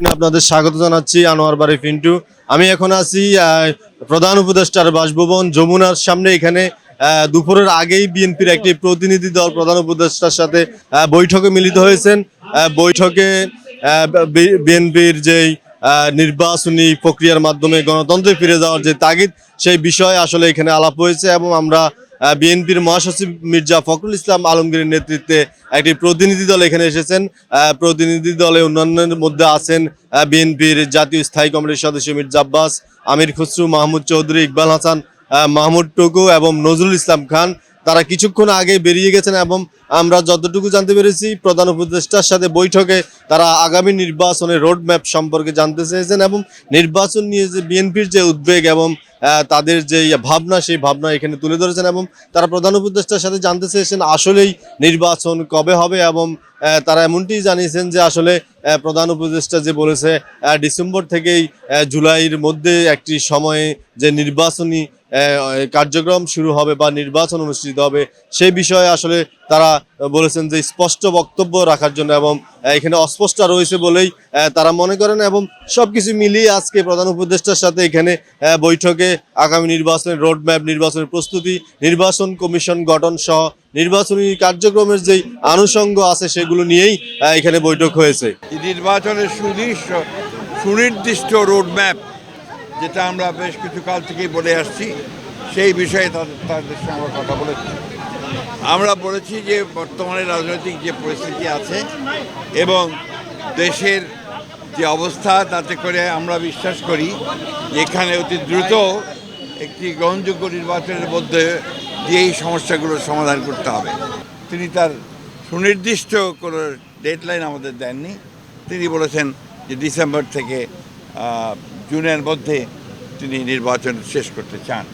আপনাদের স্বাগত জানাচ্ছি, আনোয়ার বাড়ি পিন্টু। আমি এখন আছি প্রধান উপদেষ্টার বাসভবন যমুনার সামনে। এখানে দুপুরের আগেই বিএনপির একটি প্রতিনিধি দল প্রধান উপদেষ্টার সাথে বৈঠকে মিলিত হয়েছেন। বৈঠকে বিএনপির যেই নির্বাচনী প্রক্রিয়ার মাধ্যমে গণতন্ত্রে ফিরে যাওয়ার যে তাগিদ, সেই বিষয়ে আসলে এখানে আলাপ হয়েছে এবং আমরা বিএনপির মহাসচিব মির্জা ফখরুল ইসলাম আলমগীরের নেতৃত্বে একটি প্রতিনিধি দল এখানে এসেছেন। প্রতিনিধি দলে অন্যান্যের মধ্যে আছেন বিএনপির জাতীয় স্থায়ী কমিটির সদস্য মির্জা আব্বাস, আমির খুসরু, মাহমুদ চৌধুরী, ইকবাল হাসান মাহমুদ টুকু এবং নজরুল ইসলাম খান। তারা কিছুক্ষণ আগে বেরিয়ে গেছেন এবং আমরা যতটুকু জানতে পেরেছি, প্রধান উপদেষ্টার সাথে বৈঠকে তারা আগামী নির্বাচনের রোড ম্যাপ সম্পর্কে জানতে চেয়েছেন এবং নির্বাচন নিয়ে যে বিএনপির যে উদ্বেগ এবং তাদের যে ভাবনা, সেই ভাবনা এখানে তুলে ধরেছেন এবং তারা প্রধান উপদেষ্টার সাথে জানতে চেয়েছেন আসলেই নির্বাচন কবে হবে এবং তারা এমনটি জানিয়েছেন যে আসলে প্রধান উপদেষ্টা যে বলেছে ডিসেম্বর থেকেই জুলাইয়ের মধ্যে একটি সময়ে যে নির্বাচনী কার্যক্রম শুরু হবে বা নির্বাচন অনুষ্ঠিত হবে, সেই বিষয়ে আসলে তারা বলেছেন যে স্পষ্ট বক্তব্য রাখার জন্য এবং এখানে অস্পষ্ট রয়েছে বলেই তারা মনে করেন এবং সব কিছু মিলিয়ে আজকে প্রধান উপদেষ্টার সাথে এখানে বৈঠকে আগামী নির্বাচনের রোড ম্যাপ নির্বাচনের প্রস্তুতি, নির্বাচন কমিশন গঠন সহ নির্বাচনী কার্যক্রমের যেই আনুষঙ্গ আছে সেগুলো নিয়েই এখানে বৈঠক হয়েছে। নির্বাচনের সুনির্দিষ্ট রোডম্যাপ যেটা আমরা বেশ কিছু কাল থেকেই বলে আসছি, সেই বিষয়ে তাদের তাদের সঙ্গে আমরা কথা বলেছি। আমরা বলেছি যে বর্তমানে রাজনৈতিক যে পরিস্থিতি আছে এবং দেশের যে অবস্থা, তাতে করে আমরা বিশ্বাস করি এখানে অতি দ্রুত একটি গ্রহণযোগ্য নির্বাচনের মধ্যে দিয়ে এই সমস্যাগুলোর সমাধান করতে হবে। তিনি তার সুনির্দিষ্ট কোনো ডেডলাইন আমাদের দেননি। তিনি বলেছেন যে ডিসেম্বর থেকে জুনের মধ্যে তিনি নির্বাচন শেষ করতে চান।